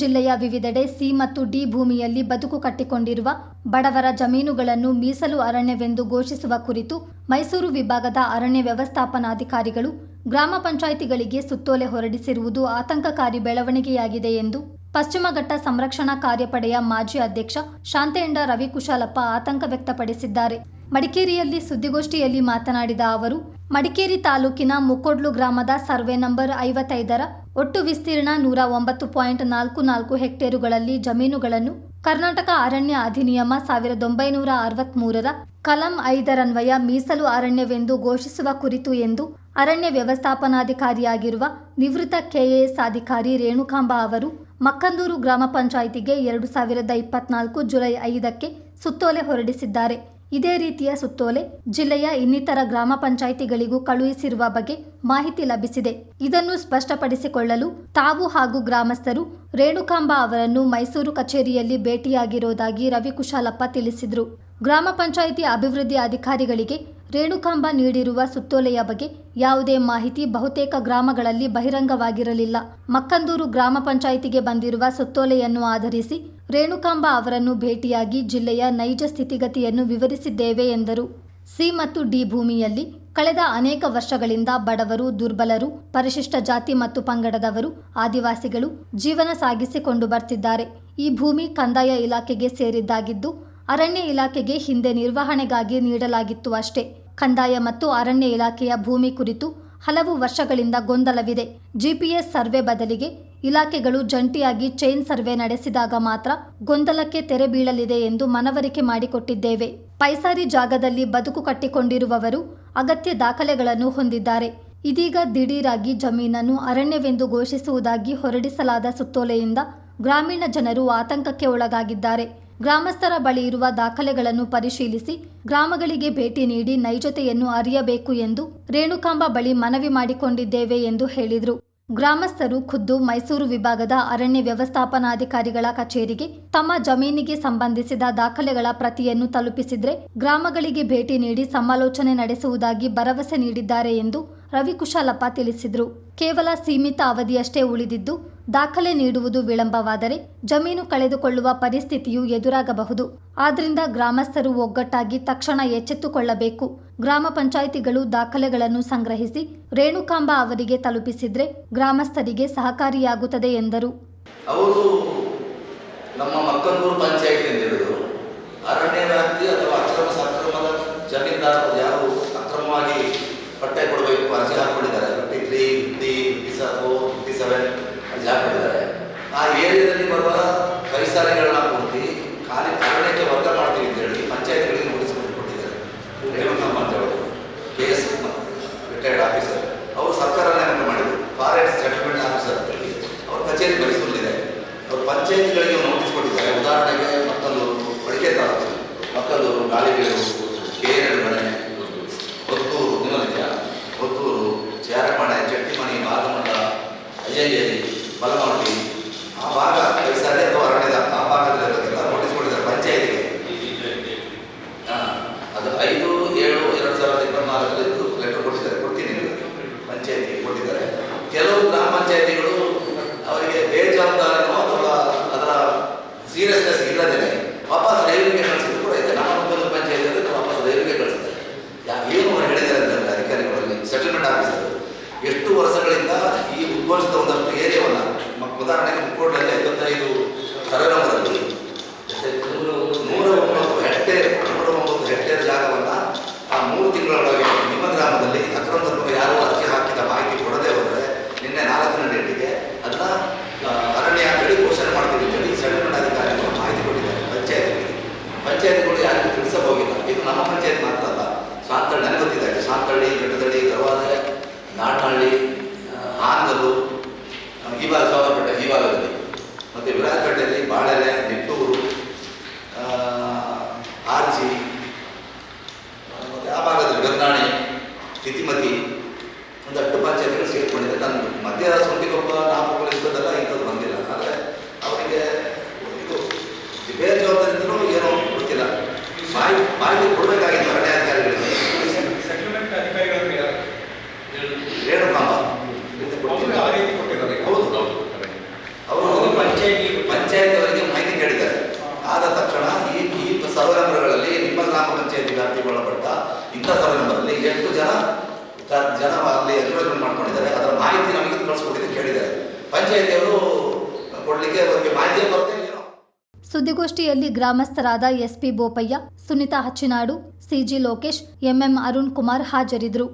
ಜಿಲ್ಲೆಯ ವಿವಿಧೆಡೆ ಸಿ ಮತ್ತು ಡಿ ಭೂಮಿಯಲ್ಲಿ ಬದುಕು ಕಟ್ಟಿಕೊಂಡಿರುವ ಬಡವರ ಜಮೀನುಗಳನ್ನು ಮೀಸಲು ಅರಣ್ಯವೆಂದು ಘೋಷಿಸುವ ಕುರಿತು ಮೈಸೂರು ವಿಭಾಗದ ಅರಣ್ಯ ವ್ಯವಸ್ಥಾಪನಾಧಿಕಾರಿಗಳು ಗ್ರಾಮ ಪಂಚಾಯಿತಿಗಳಿಗೆ ಸುತ್ತೋಲೆ ಹೊರಡಿಸಿರುವುದು ಆತಂಕಕಾರಿ ಬೆಳವಣಿಗೆಯಾಗಿದೆ ಎಂದು ಪಶ್ಚಿಮಘಟ್ಟ ಸಂರಕ್ಷಣಾ ಕಾರ್ಯಪಡೆಯ ಮಾಜಿ ಅಧ್ಯಕ್ಷ ಶಾಂತೇಂಡ ರವಿಕುಶಾಲಪ್ಪ ಆತಂಕ ವ್ಯಕ್ತಪಡಿಸಿದ್ದಾರೆ. ಮಡಿಕೇರಿಯಲ್ಲಿ ಸುದ್ದಿಗೋಷ್ಠಿಯಲ್ಲಿ ಮಾತನಾಡಿದ ಅವರು, ಮಡಿಕೇರಿ ತಾಲೂಕಿನ ಮುಕ್ಕೊಡ್ಲು ಗ್ರಾಮದ ಸರ್ವೆ ನಂಬರ್ ಐವತ್ತೈದರ ಒಟ್ಟು ವಿಸ್ತೀರ್ಣ ನೂರ ಒಂಬತ್ತು ಪಾಯಿಂಟ್ ನಾಲ್ಕು ನಾಲ್ಕು ಹೆಕ್ಟೇರುಗಳಲ್ಲಿ ಜಮೀನುಗಳನ್ನು ಕರ್ನಾಟಕ ಅರಣ್ಯ ಅಧಿನಿಯಮ ಸಾವಿರದ ಒಂಬೈನೂರ ಅರವತ್ಮೂರರ ಕಲಂ ಐದರನ್ವಯ ಮೀಸಲು ಅರಣ್ಯವೆಂದು ಘೋಷಿಸುವ ಕುರಿತು ಎಂದು ಅರಣ್ಯ ವ್ಯವಸ್ಥಾಪನಾಧಿಕಾರಿಯಾಗಿರುವ ನಿವೃತ್ತ ಕೆಎಎಸ್ ಅಧಿಕಾರಿ ರೇಣುಕಾಂಬ ಅವರು ಮಕ್ಕಂದೂರು ಗ್ರಾಮ ಪಂಚಾಯಿತಿಗೆ ಎರಡು ಸಾವಿರದ ಇಪ್ಪತ್ನಾಲ್ಕು ಜುಲೈ ಐದಕ್ಕೆ ಸುತ್ತೋಲೆ ಹೊರಡಿಸಿದ್ದಾರೆ. ಇದೇ ರೀತಿಯ ಸುತ್ತೋಲೆ ಜಿಲ್ಲೆಯ ಇನ್ನಿತರ ಗ್ರಾಮ ಪಂಚಾಯಿತಿಗಳಿಗೂ ಕಳುಹಿಸಿರುವ ಬಗ್ಗೆ ಮಾಹಿತಿ ಲಭಿಸಿದೆ. ಇದನ್ನು ಸ್ಪಷ್ಟಪಡಿಸಿಕೊಳ್ಳಲು ತಾವು ಹಾಗೂ ಗ್ರಾಮಸ್ಥರು ರೇಣುಕಾಂಬ ಅವರನ್ನು ಮೈಸೂರು ಕಚೇರಿಯಲ್ಲಿ ಭೇಟಿಯಾಗಿರುವುದಾಗಿ ರವಿಕುಶಾಲಪ್ಪ ತಿಳಿಸಿದರು. ಗ್ರಾಮ ಪಂಚಾಯಿತಿ ಅಭಿವೃದ್ಧಿ ಅಧಿಕಾರಿಗಳಿಗೆ ರೇಣುಕಾಂಬ ನೀಡಿರುವ ಸುತ್ತೋಲೆಯ ಬಗ್ಗೆ ಯಾವುದೇ ಮಾಹಿತಿ ಬಹುತೇಕ ಗ್ರಾಮಗಳಲ್ಲಿ ಬಹಿರಂಗವಾಗಿರಲಿಲ್ಲ. ಮಕ್ಕಂದೂರು ಗ್ರಾಮ ಪಂಚಾಯಿತಿಗೆ ಬಂದಿರುವ ಸುತ್ತೋಲೆಯನ್ನು ಆಧರಿಸಿ ರೇಣುಕಾಂಬ ಅವರನ್ನು ಭೇಟಿಯಾಗಿ ಜಿಲ್ಲೆಯ ನೈಜ ಸ್ಥಿತಿಗತಿಯನ್ನು ವಿವರಿಸಿದ್ದೇವೆ ಎಂದರು. ಸಿ ಮತ್ತು ಡಿ ಭೂಮಿಯಲ್ಲಿ ಕಳೆದ ಅನೇಕ ವರ್ಷಗಳಿಂದ ಬಡವರು, ದುರ್ಬಲರು, ಪರಿಶಿಷ್ಟ ಜಾತಿ ಮತ್ತು ಪಂಗಡದವರು, ಆದಿವಾಸಿಗಳು ಜೀವನ ಸಾಗಿಸಿಕೊಂಡು ಬರ್ತಿದ್ದಾರೆ. ಈ ಭೂಮಿ ಕಂದಾಯ ಇಲಾಖೆಗೆ ಸೇರಿದ್ದಾಗಿದ್ದು ಅರಣ್ಯ ಇಲಾಖೆಗೆ ಹಿಂದೆ ನಿರ್ವಹಣೆಗಾಗಿ ನೀಡಲಾಗಿತ್ತು ಅಷ್ಟೇ. ಕಂದಾಯ ಮತ್ತು ಅರಣ್ಯ ಇಲಾಖೆಯ ಭೂಮಿ ಕುರಿತು ಹಲವು ವರ್ಷಗಳಿಂದ ಗೊಂದಲವಿದೆ. ಜಿಪಿಎಸ್ ಸರ್ವೆ ಬದಲಿಗೆ ಇಲಾಖೆಗಳು ಜಂಟಿಯಾಗಿ ಚೈನ್ ಸರ್ವೆ ನಡೆಸಿದಾಗ ಮಾತ್ರ ಗೊಂದಲಕ್ಕೆ ತೆರೆ ಬೀಳಲಿದೆ ಎಂದು ಮನವರಿಕೆ ಮಾಡಿಕೊಟ್ಟಿದ್ದೇವೆ. ಪೈಸಾರಿ ಜಾಗದಲ್ಲಿ ಬದುಕು ಕಟ್ಟಿಕೊಂಡಿರುವವರು ಅಗತ್ಯ ದಾಖಲೆಗಳನ್ನು ಹೊಂದಿದ್ದಾರೆ. ಇದೀಗ ದಿಢೀರಾಗಿ ಜಮೀನನ್ನು ಅರಣ್ಯವೆಂದು ಘೋಷಿಸುವುದಾಗಿ ಹೊರಡಿಸಲಾದ ಸುತ್ತೋಲೆಯಿಂದ ಗ್ರಾಮೀಣ ಜನರು ಆತಂಕಕ್ಕೆ ಒಳಗಾಗಿದ್ದಾರೆ. ಗ್ರಾಮಸ್ಥರ ಬಳಿ ಇರುವ ದಾಖಲೆಗಳನ್ನು ಪರಿಶೀಲಿಸಿ ಗ್ರಾಮಗಳಿಗೆ ಭೇಟಿ ನೀಡಿ ನೈಜತೆಯನ್ನು ಅರಿಯಬೇಕು ಎಂದು ರೇಣುಕಾಂಬ ಬಳಿ ಮನವಿ ಮಾಡಿಕೊಂಡಿದ್ದೇವೆ ಎಂದು ಹೇಳಿದರು. ಗ್ರಾಮಸ್ಥರು ಖುದ್ದು ಮೈಸೂರು ವಿಭಾಗದ ಅರಣ್ಯ ವ್ಯವಸ್ಥಾಪನಾಧಿಕಾರಿಗಳ ಕಚೇರಿಗೆ ತಮ್ಮ ಜಮೀನಿಗೆ ಸಂಬಂಧಿಸಿದ ದಾಖಲೆಗಳ ಪ್ರತಿಯನ್ನು ತಲುಪಿಸಿದ್ರೆ ಗ್ರಾಮಗಳಿಗೆ ಭೇಟಿ ನೀಡಿ ಸಮಾಲೋಚನೆ ನಡೆಸುವುದಾಗಿ ಭರವಸೆ ನೀಡಿದ್ದಾರೆ ಎಂದು ರವಿಕುಶಾಲಪ್ಪ ತಿಳಿಸಿದರು. ಕೇವಲ ಸೀಮಿತ ಅವಧಿಯಷ್ಟೇ ಉಳಿದಿದ್ದು ದಾಖಲೆ ನೀಡುವುದು ವಿಳಂಬವಾದರೆ ಜಮೀನು ಕಳೆದುಕೊಳ್ಳುವ ಪರಿಸ್ಥಿತಿಯು ಎದುರಾಗಬಹುದು. ಆದ್ದರಿಂದ ಗ್ರಾಮಸ್ಥರು ಒಗ್ಗಟ್ಟಾಗಿ ತಕ್ಷಣ ಎಚ್ಚೆತ್ತುಕೊಳ್ಳಬೇಕು. ಗ್ರಾಮ ಪಂಚಾಯಿತಿಗಳು ದಾಖಲೆಗಳನ್ನು ಸಂಗ್ರಹಿಸಿ ರೇಣುಕಾಂಬ ಅವರಿಗೆ ತಲುಪಿಸಿದ್ರೆ ಗ್ರಾಮಸ್ಥರಿಗೆ ಸಹಕಾರಿಯಾಗುತ್ತದೆ ಎಂದರು. ಅವರು ನಮ್ಮ ಮಕ್ಕಂದೂರು ಪಂಚಾಯಿತಿ ಅರಣ್ಯ ಪಂಚಾಯತಿಗಳು ಅವರಿಗೆ ಬೇಜವಾಬ್ದಾರಿನೋ ಅಥವಾ ಅದರ ಸೀರಿಯಸ್ನೆಸ್ ಇಲ್ಲದೇನೆ ವಾಪಸ್ ರೈಲ್ವೆಗೆ ಕಳಿಸಿದ್ರು ಕೂಡ ಇದೆ. ನಮ್ಮ ಪಂಚಾಯತಿ ಪಂಚಾಯತಿಯಲ್ಲಿ ವಾಪಸ್ ರೈಲ್ವೆಗೆ ಕಳಿಸಿದ್ದಾರೆ. ಏನು ಹೇಳಿದ್ದಾರೆ ಅಂತಂದರೆ ಅಧಿಕಾರಿಗಳಲ್ಲಿ ಸೆಟಲ್ಮೆಂಟ್ ಆಫೀಸರ್ ಎಷ್ಟು ವರ್ಷಗಳಿಂದ ಈ ಉದ್ಘೋಷಿತ ಒಂದಷ್ಟು ಏರಿಯಾವನ್ನು ಉದಾಹರಣೆಗೆ ಮುಕ್ಕೋಡ್ನಲ್ಲಿ ಐವತ್ತೈದು ಸರ್ವೆ ಎಂಟು ಜನ ಜನ ಅಲ್ಲಿ ಎನ್ರೋಲ್ಮೆಂಟ್ ಮಾಡ್ಕೊಂಡಿದ್ದಾರೆ. ಅದರ ಮಾಹಿತಿ ನಮಗೆ ಕಳಿಸ್ಕೊಟ್ಟಿದೆ ಕೇಳಿದ್ದಾರೆ. ಪಂಚಾಯತಿಯವರು ಕೊಡ್ಲಿಕ್ಕೆ ಅವರಿಗೆ ಮಾಹಿತಿ ಬರುತ್ತೆ ಸುದ್ದಿಗೋಷ್ಠಿಯಲ್ಲಿ ಗ್ರಾಮಸ್ಥರಾದ SP Bopaiah, Sunita Hachinadu CG Lokesh, MM Arun Kumar ಹಾಜರಿದ್ದರು.